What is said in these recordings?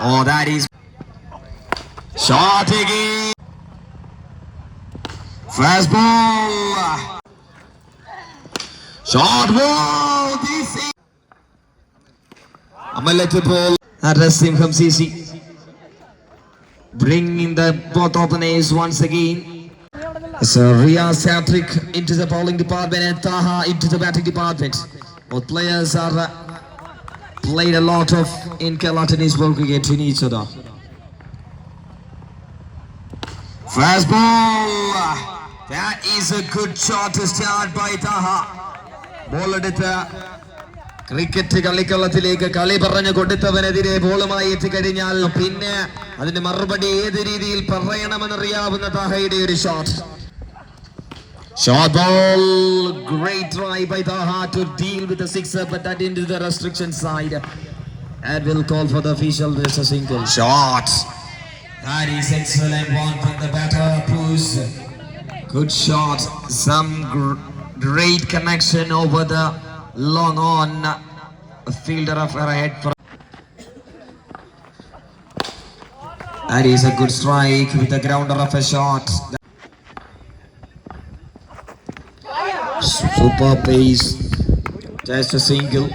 Oh, that is shot again. Fast ball. Short ball. This is Amalete ball. Narasimham CC. Bringing the both openers once again. So Riyaz Patrick into the bowling department and Taha into the batting department. Both players are played a lot of in tennis ball cricket in each other. Fast ball. That is a good shot to start by Taha. Ball എടുത്ത് cricket കളിക്കളത്തിലേക്ക് കളി പറഞ്ഞു കൊടുത്തവനെതിരെ ബോളുമായി എത്തിക്കഴിഞ്ഞാൽ പിന്നെ അതിന് മറുപടി ഏത് രീതിയിൽ പറയണമെന്നറിയാവുന്ന താഹയുടെ ഒരു shot Short ball, great try by Taha to deal with the sixer, but that into the restriction side. And will call for the official. There's a single shot. That is excellent one from the batter, Puss. Good shot. Some gr- great connection over the long on. Fielder of ahead for. That is a good strike with the grounder of a shot. Super pace. Just a single.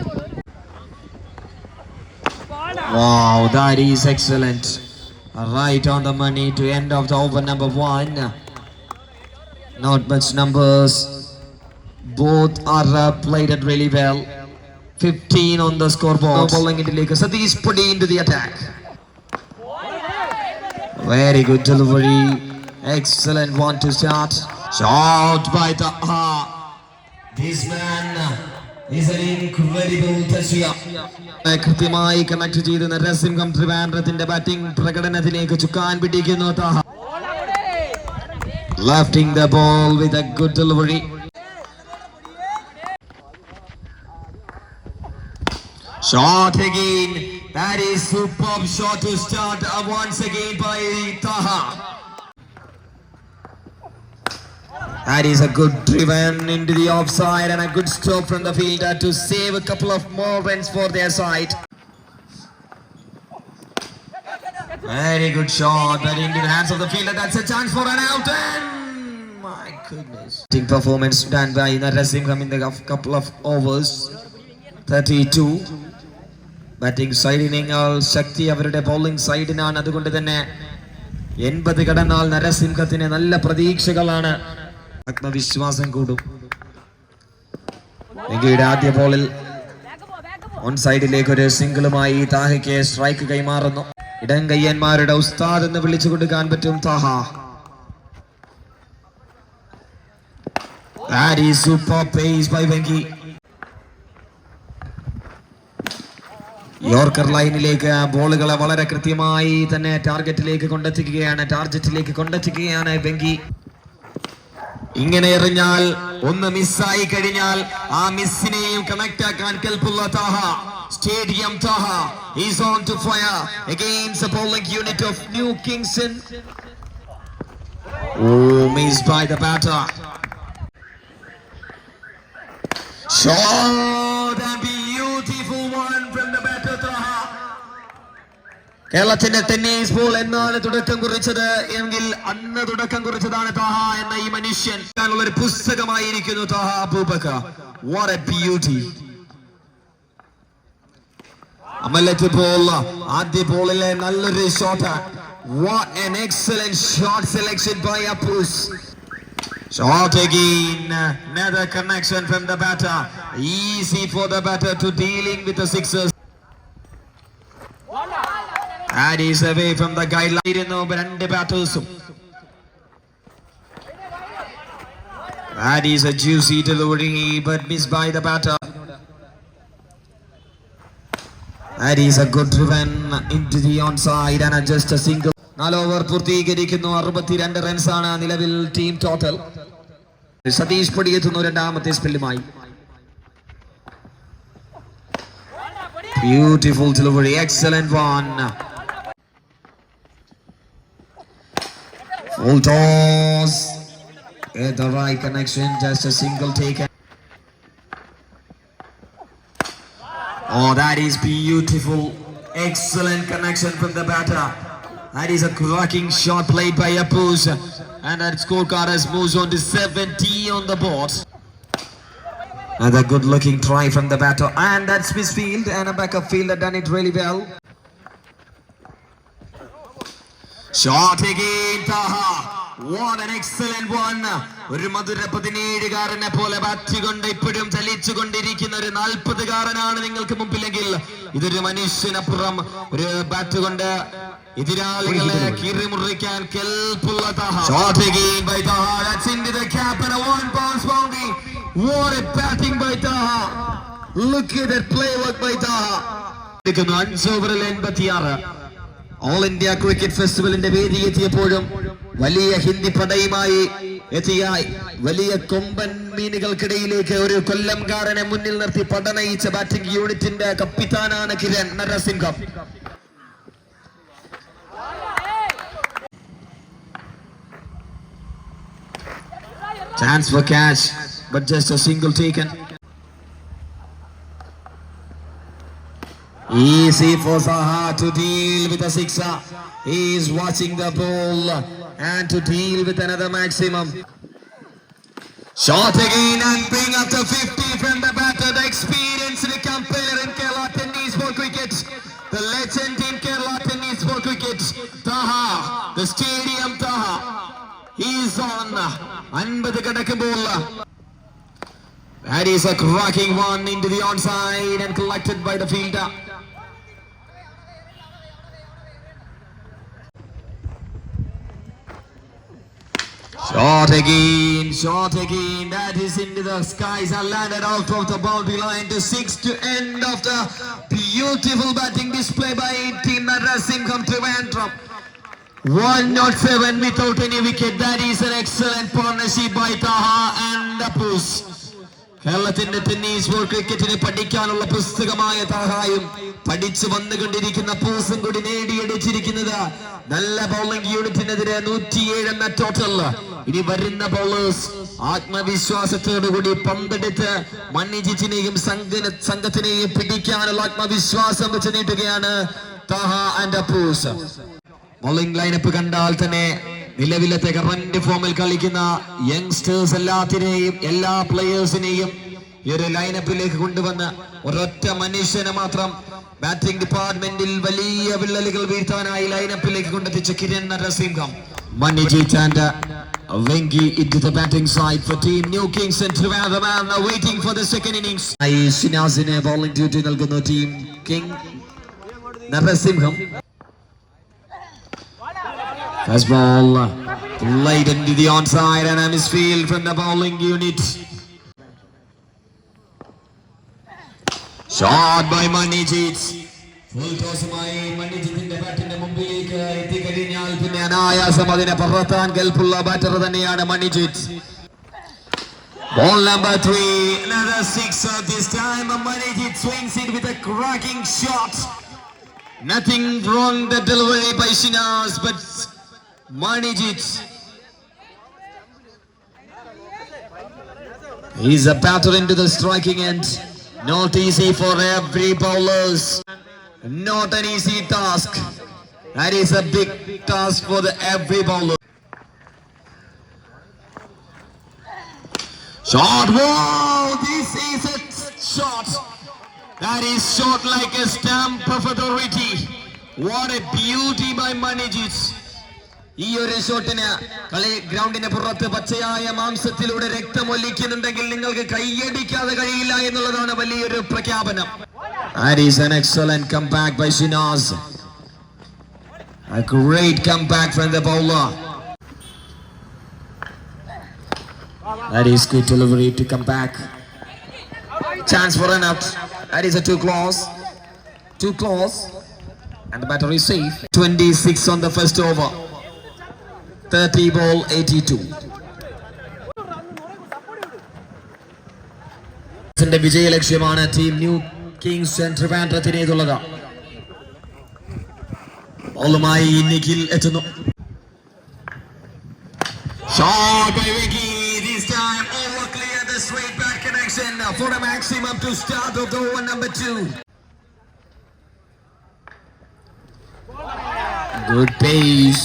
Wow, that is excellent. Right on the money to end of the over number one. Not much numbers. Both are uh, played it really well. 15 on the scoreboard. Bowling into Lakers. Satish Pudi into the attack. Very good delivery. Excellent one to start. Shot by the ah. കൃത്യമായി connect ചെയ്ത് നരസിംഹം ട്രിവാൻഡ്രത്തിന്റെ batting പ്രകടനത്തിലേക്ക് ചുക്കാൻ പിടിക്കുന്നു lifting the ball with a good delivery Shot again. That is superb shot to start uh, once again by Taha. That is a good driven into the offside and a good stop from the fielder to save a couple of more runs for their side. Very good shot, but into the hands of the fielder. That's a chance for an out. And my goodness. Team performance done by Narasimham in the couple of overs. 32. Batting സൈഡിനേക്കാൾ ശക്തി അവരുടെ bowling സൈഡിനാണ് അതുകൊണ്ട് തന്നെ എൺപത് കടന്നാൽ നരസിംഹത്തിന് നല്ല പ്രതീക്ഷകളാണ് ആത്മവിശ്വാസം കൂടും. ഇന്ത്യയുടെ ആദ്യ ബോളിൽ ഓൺ സൈഡിലേക്ക് ഒരു സിംഗിളുമായി താഹയ്ക്ക് സ്ട്രൈക്ക് കൈമാറുന്നു. ഇടം കയ്യന്മാരുടെ ഉസ്താദ് എന്ന് വിളിച്ചു കൊടുക്കാൻ പറ്റും താഹ. Pace by യോർക്കർ ലൈനിലേക്ക് ബോളുകളെ വളരെ കൃത്യമായി തന്നെ ടാർഗറ്റിലേക്ക് കൊണ്ടെത്തിക്കുകയാണ്. ടാർഗറ്റിലേക്ക് കൊണ്ടെത്തിക്കുകയാണ് ബെങ്കി ഇങ്ങനെ എറിഞ്ഞാൽ ഒന്ന് മിസ്സായി കഴിഞ്ഞാൽ ആ മിസ്സിനെയും കണക്ട് ആക്കാൻ കെൽപ്പുള്ള Taha stadium Taha is on to fire against the bowling unit of New Kingston. Oh, missed by the batter. Short and beautiful one from the batter Taha. കേരളത്തിന്റെ ടെന്നീസ് ബോൾ എന്നാണ് തുടക്കം കുറിച്ചത് എങ്കിൽ അന്ന് തുടക്കം കുറിച്ചതാണ് താഹ എന്ന ഈ മനുഷ്യൻ ഉള്ള ഒരു പുസ്തകമായിരിക്കുന്നു Thaha അബൂബക്ക what A beauty അമലറ്റ് ball ആദ്യ ബോളിലെ നല്ലൊരു shot what N excellent shot selection by Appus Shot again, another connection from the batter. Easy for the batter to dealing with the sixers. That he's away from the guideline. ഇരുന്നു രണ്ട് ബാറ്റേഴ്സും That is a juicy delivery, but missed by the batter. That is a good driven into the onside and just a single. നാല് over പൂർത്തീകരിക്കുന്നു അറുപത്തിരണ്ട് റൺസാണ് നിലവിൽ team total Satish പൊടി എത്തുന്നു രണ്ടാമത്തെ സ്പെല്ലുമായി beautiful delivery excellent one Full toss. At eh, the right connection, just a single take. Oh, that is beautiful. Excellent connection from the batter. That is a cracking shot played by Apus. And that scorecard has moves on to 70 on the board. Another good looking try from the batter. And that's misfield. And a backup fielder done it really well. Shot What an excellent one. ഒരു മധുര പതിനേഴുകാരനെ പോലെ bat കൊണ്ട് ഇപ്പോഴും ചലിച്ചു കൊണ്ടിരിക്കുന്ന ഒരു നാൽപ്പതുകാരനാണ് നിങ്ങൾക്ക് മുമ്പിലെങ്കിൽ. ഇതൊരു മനുഷ്യനപ്പുറം. ഒരു bat കൊണ്ട് എതിരാളികളെ കീറിമുറിക്കാൻ കെൽപ്പുള്ള അഞ്ച് ഓവറിൽ എൺപത്തിയാറ്. ഓൾ ഇന്ത്യ ക്രിക്കറ്റ് ഫെസ്റ്റിവലിന്റെ വേദി എത്തിയപ്പോഴും വലിയ ഹിന്ദി പടയുമായി എത്തിയ വലിയ കൊമ്പൻ മീനുകൾക്കിടയിലേക്ക് ഒരു കൊല്ലംകാരനെ മുന്നിൽ നിർത്തി പടനയിച്ച ബാറ്റിംഗ് യൂണിറ്റിന്റെ കപ്പിത്താനാണ് Kiran Narasimham Chance for catch but just a single taken. Easy for Zaha to deal with the sixer. He is watching the ball and to deal with another maximum. Shot again and bring up the 50 from the batter. The experienced campaigner in Kerala Tennis for cricket. The legend in Kerala Tennis for cricket. Taha, the stadium Taha. He is on. Anbad Kadakabulla. That is a cracking one into the onside and collected by the fielder. Shot again, shot again. That is into the skies and landed out of the boundary line to six to end of the beautiful batting display by Team Narasimham Trivandrum. 107 without any wicket. That is an excellent partnership by Taha and Apus. കേരളത്തിന്റെ tennis ball ക്രിക്കറ്റിനെ പഠിക്കാനുള്ള പുസ്തകമായ താഹായും പഠിച്ചു വന്നുകൊണ്ടിരിക്കുന്ന പൂസും കൂടി നേടിയെടുത്തിരിക്കുന്നത് നല്ല bowling യൂണിറ്റിനെതിരെ നൂറ്റിയേഴ് എന്ന total ഇനി വരുന്ന ബൗളേഴ്സ് ആത്മവിശ്വാസത്തോടുകൂടി പന്തെടുത്ത് മണ്ണിജിച്ചിനെയും സംഘ സംഘത്തിനെയും പിടിക്കാനുള്ള ആത്മവിശ്വാസം വെച്ച് നീട്ടുകയാണ് ബോളിംഗ് ലൈനപ്പ് കണ്ടാൽ തന്നെ നിലവിലത്തെ കറന്റ് ഫോമിൽ കളിക്കുന്ന യങ്സ്റ്റേഴ്സ് എല്ലാത്തിനെയും എല്ലാ പ്ലെയേഴ്സിനെയും ഈ ഒരു ലൈനപ്പിലേക്ക് കൊണ്ടുവന്ന് ഒരൊറ്റ മനുഷ്യനെ മാത്രം ബാറ്റിംഗ് ഡിപ്പാർട്ട്മെന്റിൽ വലിയ വിള്ളലുകൾ വീഴ്ത്താനായി ലൈനപ്പിലേക്ക് കൊണ്ടെത്തിച്ച Kiran Narasimham. Maniji and Venky into the batting side for team New Kings and Trivandrum and waiting for the second innings. ഷിനാസിന് bowling duty നൽകുന്നു team king Narasimham First ball played into the onside and a misfield from the bowling unit. Shot by Manijit. Full ടോസുമായി മണിജിത്തിന്റെ ബാറ്റിന്റെ മുമ്പിലേക്ക് എത്തിക്കഴിഞ്ഞാൽ പിന്നെ അനായാസം അതിനെ പറത്താൻ കെൽപ്പുള്ള batter തന്നെയാണ് മണിജിത്ത് Ball number three, another sixer this time. Manijit swings it with a cracking shot. Nothing wrong the delivery by Shinaz, but Manijit. He's a batter into the striking end. Not easy for every bowlers. Not an easy task. That is a big task for the every bowler. Shot. ball. This is a shot. That is shot like a stamp of authority. What a beauty by Manijit. ഈ ഒരു ഷോട്ടിന് കളി ഗ്രൗണ്ടിന് പുറത്ത് പച്ചയായ മാംസത്തിലൂടെ രക്തം ഒലിക്കുന്നുണ്ടെങ്കിൽ നിങ്ങൾക്ക് കൈയടിക്കാതെ കഴിയില്ല എന്നുള്ളതാണ് വലിയൊരു പ്രഖ്യാപനം That is an excellent comeback by Shinaz. A great comeback from the bowler. That is good delivery to come back. Chance for an out. That is a two claws. Two claws. And the batter is safe. 26 on the first over. 30 ball 82. ന്റെ വിജയ ലക്ഷ്യമാണ് team new Kings and ട്രിവാൻഡ്രത്തിനേതുള്ളത് ബോളുമായി Nikhil എത്തുന്നു Shot by Vicky. This time over clear the straight back connection for a maximum to start of the over number two. Good pace.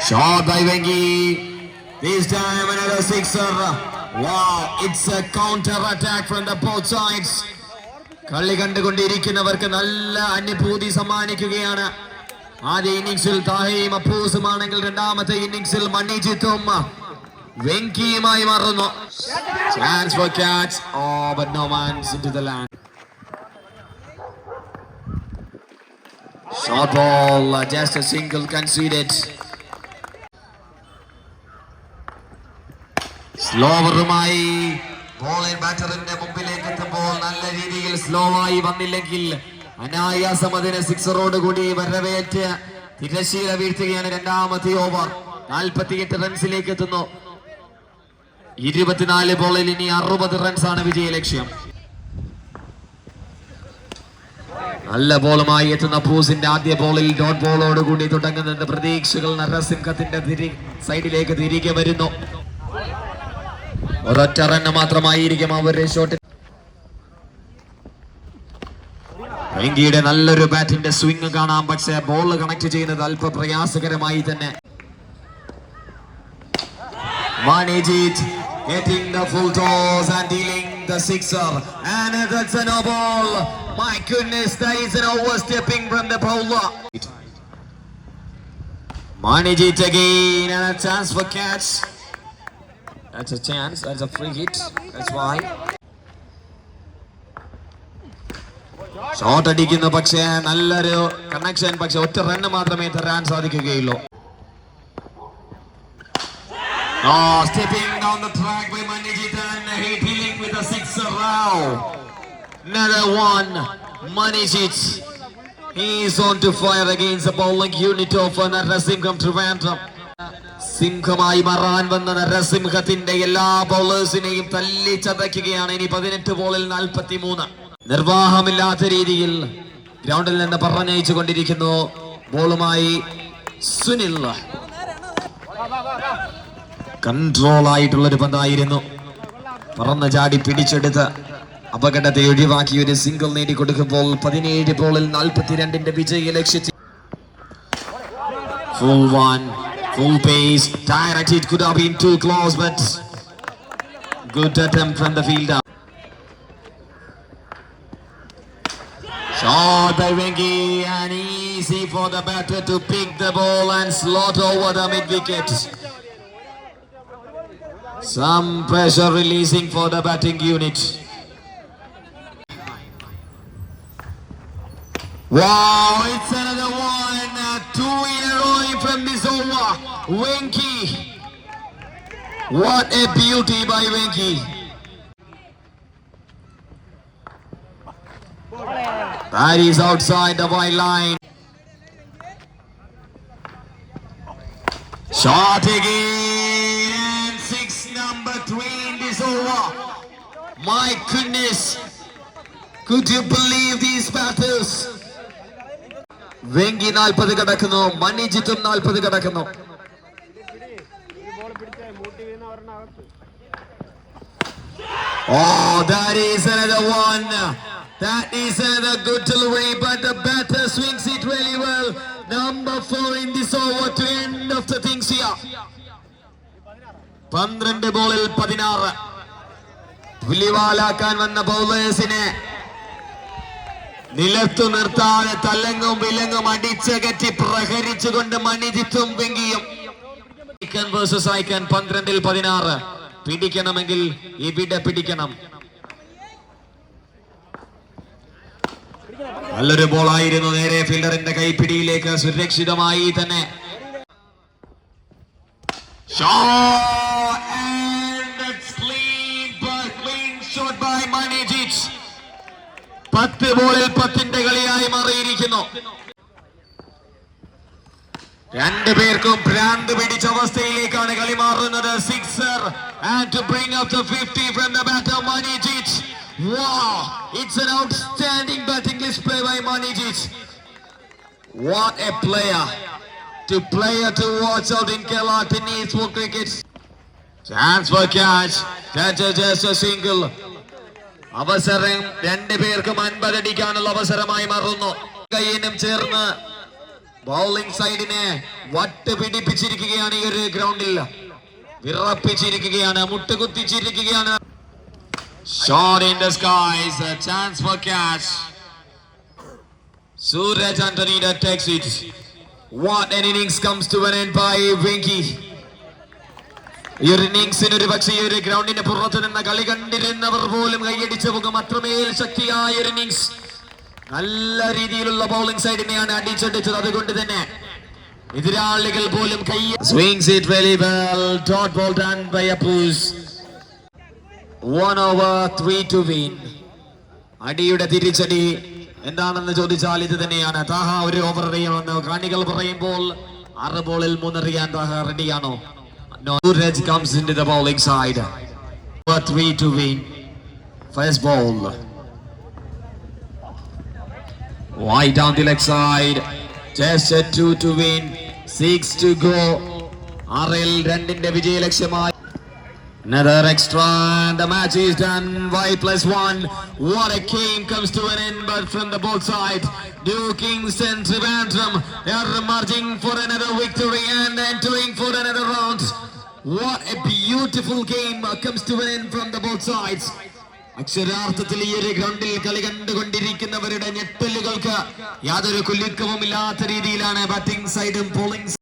Shot by Wengi. This time another sixer. Wow, it's a counter attack from the both sides. കളി കണ്ടുകൊണ്ടിരിക്കുന്നവർക്ക് നല്ല അനുഭൂതി സമ്മാനിക്കുകയാണ് ആദ്യ ഇന്നിംഗ്സിൽ താഹയും അപ്പൂസുമാണെങ്കിൽ രണ്ടാമത്തെ ഇന്നിംഗ്സിൽ മണിജിത്തും വെങ്കിയുമായി മാറുന്നു chance for catch oh but no man's into the land Short ball, uh, just a single സ്ലോവറുമായി bowler ബാറ്ററിന്റെ മുമ്പിലേക്ക് എത്തുമ്പോൾ നല്ല രീതിയിൽ സ്ലോ ആയി വന്നില്ലെങ്കിൽ അനായാസം അതിന് സിക്സറോട് കൂടി വരവേറ്റ് തിരശീല വീഴ്ത്തുകയാണ് രണ്ടാമത്തെ ഓവർ. നാൽപ്പത്തിയെട്ട് റൺസിലേക്ക് എത്തുന്നു. ഇരുപത്തിനാല് ബോളിൽ ഇനി അറുപത് റൺസാണ് വിജയ ലക്ഷ്യം. നല്ല ബോളുമായി എത്തുന്ന പൂസിന്റെ ആദ്യ ബോളിൽ ഡോട്ട് ബോളോട് കൂടി തുടങ്ങുന്നുണ്ട്. പ്രതീക്ഷകൾ നരസിംഹത്തിന്റെ സൈഡിലേക്ക് തിരികെ വരുന്നു. ഒരൊറ്റ റണ്ണ് മാത്രമായിരിക്കും അവരുടെ ഷോട്ട് വെങ്കിയുടെ നല്ലൊരു ബാറ്റിന്റെ സ്വിംഗ് കാണാം പക്ഷേ ബോൾ കണക്ട് ചെയ്യുന്നത് അല്പ പ്രയാസകരമായി തന്നെ Manijit getting the full toss and dealing the sixer. And that's a no ball. My goodness, that is an overstepping from the bowler. Manijit again and a chance for catch. That's a chance. That's a free hit. That's why. Shot അടിക്കുന്നു പക്ഷേ നല്ലൊരു connection പക്ഷെ ഒറ്റ run മാത്രമേ തരാൻ സാധിക്കുകയുള്ളൂ Oh, stepping down the track by Manijit and he dealing with a sixer now. Another one. Manijit. He is on to fire against the bowling unit of Narasimham Trivandrum. സിംഹമായി മാറാൻ വന്ന നരസിംഹത്തിന്റെ എല്ലാ ബൗളേഴ്സിനെയും തല്ലി ചതയ്ക്കുകയാണ് ഇനി പതിനെട്ട് ബോളിൽ നാൽപ്പത്തി മൂന്ന് നിർവാഹമില്ലാത്ത രീതിയിൽ ഗ്രൗണ്ടിൽ നിന്ന് പറഞ്ഞയച്ചു കൊണ്ടിരിക്കുന്നു. ബോളുമായി സുനിൽ. കൺട്രോൾ ആയിട്ടുള്ള ഒരു പന്തായിരുന്നു. പറന്ന് ചാടി പിടിച്ചെടുത്ത് അപകടത്തെ ഒഴിവാക്കി ഒരു സിംഗിൾ നേടിക്കൊടുക്കുമ്പോൾ പതിനേഴ് ബോളിൽ നാൽപ്പത്തിരണ്ടിന്റെ വിജയ ലക്ഷ്യത്തിൽ Full pace, direct it could have been too close, but good attempt from the fielder. Shot by Wengi and easy for the batter to pick the ball and slot over the mid wicket. Some pressure releasing for the batting unit. Wow, it's another one. Uh, two in a row from over. Wenky. What a beauty by Winky. That is outside the white line. Shot again. Six number three in this over. My goodness. Could you believe these batters? Venky നാൽപ്പത് കടക്കുന്നു മണിജിത്തും നാൽപ്പത് കടക്കുന്നു Oh, that is another one. That is another good delivery, but the batter swings it really well. Number four in this over to end of the things here. പന്ത്രണ്ട് ബോളിൽ പതിനാറ് പുലിവാലാക്കാൻ വന്ന ബൗളേഴ്സിനെ നിലത്തു നിർത്താതെ തല്ലങ്ങും വിലങ്ങും അടിച്ചകറ്റി പ്രഹരിച്ചുകൊണ്ട് മണിജിത്തും വെങ്കിയും. ഐക്കൺ പന്ത്രണ്ടിൽ പതിനാറ്. പിടിക്കണമെങ്കിൽ ഇവിടെ പിടിക്കണം. നല്ലൊരു ബോളായിരുന്നു നേരെ ഫീൽഡറിന്റെ കൈപ്പിടിയിലേക്ക് സുരക്ഷിതമായി തന്നെ. പത്ത് ബോളിൽ പത്തിന്റെ കളിയായി മാറിയിരിക്കുന്നു. രണ്ടുപേർക്കും ഭ്രാന്ത് പിടിച്ച അവസ്ഥയിലേക്കാണ് കളി മാറുന്നത്. Sixer and to bring up the 50 from the batter Manijith wow it's an outstanding batting display play by Manijith what a player to player to watch out in Kerala tennis for cricket chance for catch that just a single അവസരം രണ്ടു പേർക്കും അൻപതടിക്കാനുള്ള അവസരമായി മാറുന്നു. കയ്യനും ചേർന്ന് bowling സൈഡിനെ വട്ട് പിടിപ്പിച്ചിരിക്കുകയാണ് ഈ ഒരു ഗ്രൗണ്ടിൽ വിറപ്പിച്ചിരിക്കുകയാണ് മുട്ടുകുത്തിച്ചിരിക്കുകയാണ്. Shot in the skies chance for catch Sooraj Antony takes it what an innings comes to an end by ഈ ഒരു ഇന്നിങ്സിന് ഒരു പക്ഷേ ഒരു ഗ്രൗണ്ടിന്റെ പുറത്ത് നിന്ന് കളി കണ്ടിരുന്നവർ പോലും കൈയടിച്ചു പോകും അത്രമേൽ ശക്തിയായ ഒരു ഇന്നിങ്സ് നല്ല രീതിയിലുള്ള ബൗളിംഗ് സൈഡിനെയാണ് അടിച്ചടിച്ചത്. അതുകൊണ്ട് തന്നെ എതിരാളികൾ പോലും കൈ swing seat very well dot ball done by Appus one over three to win അടിയുടെ തിരിച്ചടി എന്താണെന്ന് ചോദിച്ചാൽ ഇത് തന്നെയാണ്. താഹ ഒരു ഓവർ എറിയുമെന്ന് കാണികൾ പറയുമ്പോൾ ആറ് ബോളിൽ മൂന്നെറിയാൻ താഹ റെഡിയാണോ No, Suraj comes into the bowling side. Over three to win. First ball. Wide down the leg side. Just a two to win. Six to go. ആറിൽ രണ്ടിന്റെ വിജയ ലക്ഷ്യമായി Another extra, and the match is done. Y plus one. What a game comes to an end, but from the both sides, New Kingston Trivandrum they are emerging for another victory and entering for another round. What a beautiful game uh, comes to an end from the both sides. അക്ഷരാർത്ഥത്തിൽ ഈ ഒരു ഗ്രൗണ്ടിൽ കളി കണ്ടുകൊണ്ടിരിക്കുന്നവരുടെ ഞെട്ടലുകൾക്ക് യാതൊരു കുലുക്കവും ഇല്ലാത്ത രീതിയിലാണ് batting സൈഡും polling